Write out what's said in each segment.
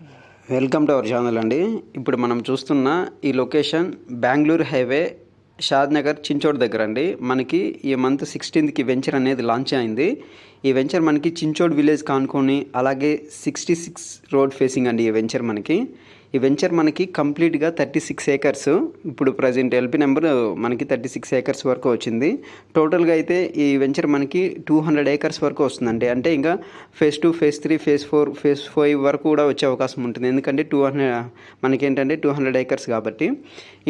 Welcome to our channel అండి. ఇప్పుడు మనం చూస్తున్న ఈ location Bengaluru highway Shadnagar Chinchod దగ్గర అండి. మనకి ఈ మంత్ సిక్స్టీన్త్కి వెంచర్ అనేది లాంచ్ అయింది. ఈ వెంచర్ మనకి చించోడ్ విలేజ్ కానుకొని అలాగే సిక్స్టీ సిక్స్ రోడ్ ఫేసింగ్ అండి ఈ వెంచర్ మనకి. ఈ వెంచర్ మనకి కంప్లీట్గా థర్టీ సిక్స్ ఏకర్స్. ఇప్పుడు ప్రజెంట్ ఎల్పి నెంబర్ మనకి థర్టీ సిక్స్ ఏకర్స్ వరకు వచ్చింది. టోటల్గా అయితే ఈ వెంచర్ మనకి టూ హండ్రెడ్ ఏకర్స్ వరకు వస్తుందండి. అంటే ఇంకా phase two phase three phase four phase five వరకు కూడా వచ్చే అవకాశం ఉంటుంది. ఎందుకంటే టూ హండ్రెడ్ మనకి ఏంటంటే టూ హండ్రెడ్ ఏకర్స్ కాబట్టి.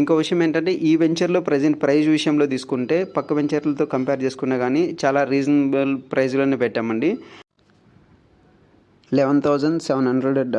ఇంకో విషయం ఏంటంటే ఈ వెంచర్లో ప్రజెంట్ ప్రైజ్ విషయంలో తీసుకుంటే పక్క వెంచర్లతో కంపేర్ చేసుకున్నా కానీ చాలా రీజనబుల్ ప్రైజ్లోనే పెట్టామండి. లెవెన్ థౌజండ్ సెవెన్ హండ్రెడ్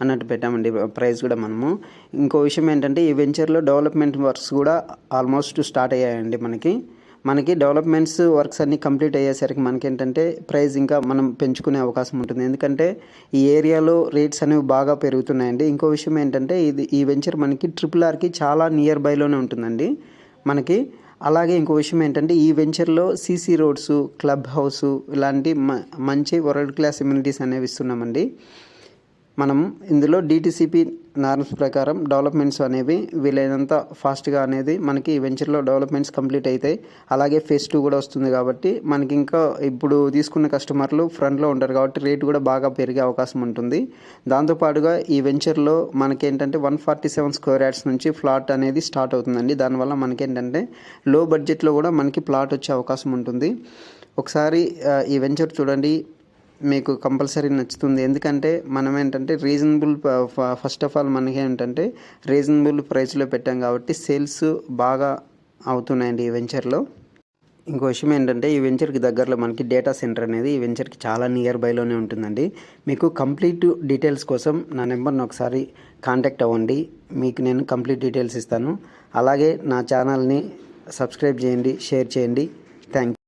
అన్నట్టు పెట్టామండి. ప్రైస్ కూడా మనము. ఇంకో విషయం ఏంటంటే ఈ వెంచర్లో డెవలప్మెంట్ వర్క్స్ కూడా ఆల్మోస్ట్ స్టార్ట్ అయ్యాయండి మనకి. మనకి డెవలప్మెంట్స్ వర్క్స్ అన్నీ కంప్లీట్ అయ్యేసరికి మనకి ఏంటంటే ప్రైస్ ఇంకా మనం పెంచుకునే అవకాశం ఉంటుంది. ఎందుకంటే ఈ ఏరియాలో రేట్స్ అనేవి బాగా పెరుగుతున్నాయండి. ఇంకో విషయం ఏంటంటే ఇది ఈ వెంచర్ మనకి ట్రిపుల్ ఆర్కి చాలా నియర్ బైలోనే ఉంటుందండి మనకి. అలాగే ఇంకో విషయం ఏంటంటే ఈ వెంచర్లో సీసీ రోడ్స్ క్లబ్ హౌస్ ఇలాంటి మ- మంచి వరల్డ్ క్లాస్ ఇమ్యూనిటీస్ అనేవి ఇస్తున్నామండి. మనం ఇందులో డిటిసిపి నార్మ్స్ ప్రకారం డెవలప్మెంట్స్ అనేవి వీలైనంత ఫాస్ట్గా అనేది మనకి వెంచర్లో డెవలప్మెంట్స్ కంప్లీట్ అవుతాయి అలాగే ఫేస్ టూ కూడా వస్తుంది కాబట్టి మనకి ఇంకా ఇప్పుడు తీసుకున్న కస్టమర్లు ఫ్రంట్లో ఉంటారు కాబట్టి రేటు కూడా బాగా పెరిగే అవకాశం ఉంటుంది. దాంతోపాటుగా ఈ వెంచర్లో మనకేంటంటే one forty seven square yards నుంచి ఫ్లాట్ అనేది స్టార్ట్ అవుతుందండి. దానివల్ల మనకేంటంటే లో బడ్జెట్లో కూడా మనకి ప్లాట్ వచ్చే అవకాశం ఉంటుంది. ఒకసారి ఈ వెంచర్ చూడండి. మీకు కంపల్సరీ నచ్చుతుంది. ఎందుకంటే మనం ఏంటంటే రీజనబుల్ ఫస్ట్ ఆఫ్ ఆల్ మనకి ఏంటంటే రీజనబుల్ ప్రైస్లో పెట్టాం కాబట్టి సేల్స్ బాగా అవుతున్నాయండి ఈ వెంచర్లో ఇంకో విషయం ఏంటంటే ఈ వెంచర్కి దగ్గరలో మనకి డేటా సెంటర్ అనేది ఈ వెంచర్కి చాలా నియర్ బైలోనే ఉంటుందండి. మీకు కంప్లీట్ డీటెయిల్స్ కోసం నా నెంబర్ని ఒకసారి కాంటాక్ట్ అవ్వండి. మీకు నేను కంప్లీట్ డీటెయిల్స్ ఇస్తాను. అలాగే నా ఛానల్ని సబ్స్క్రైబ్ చేయండి షేర్ చేయండి. థ్యాంక్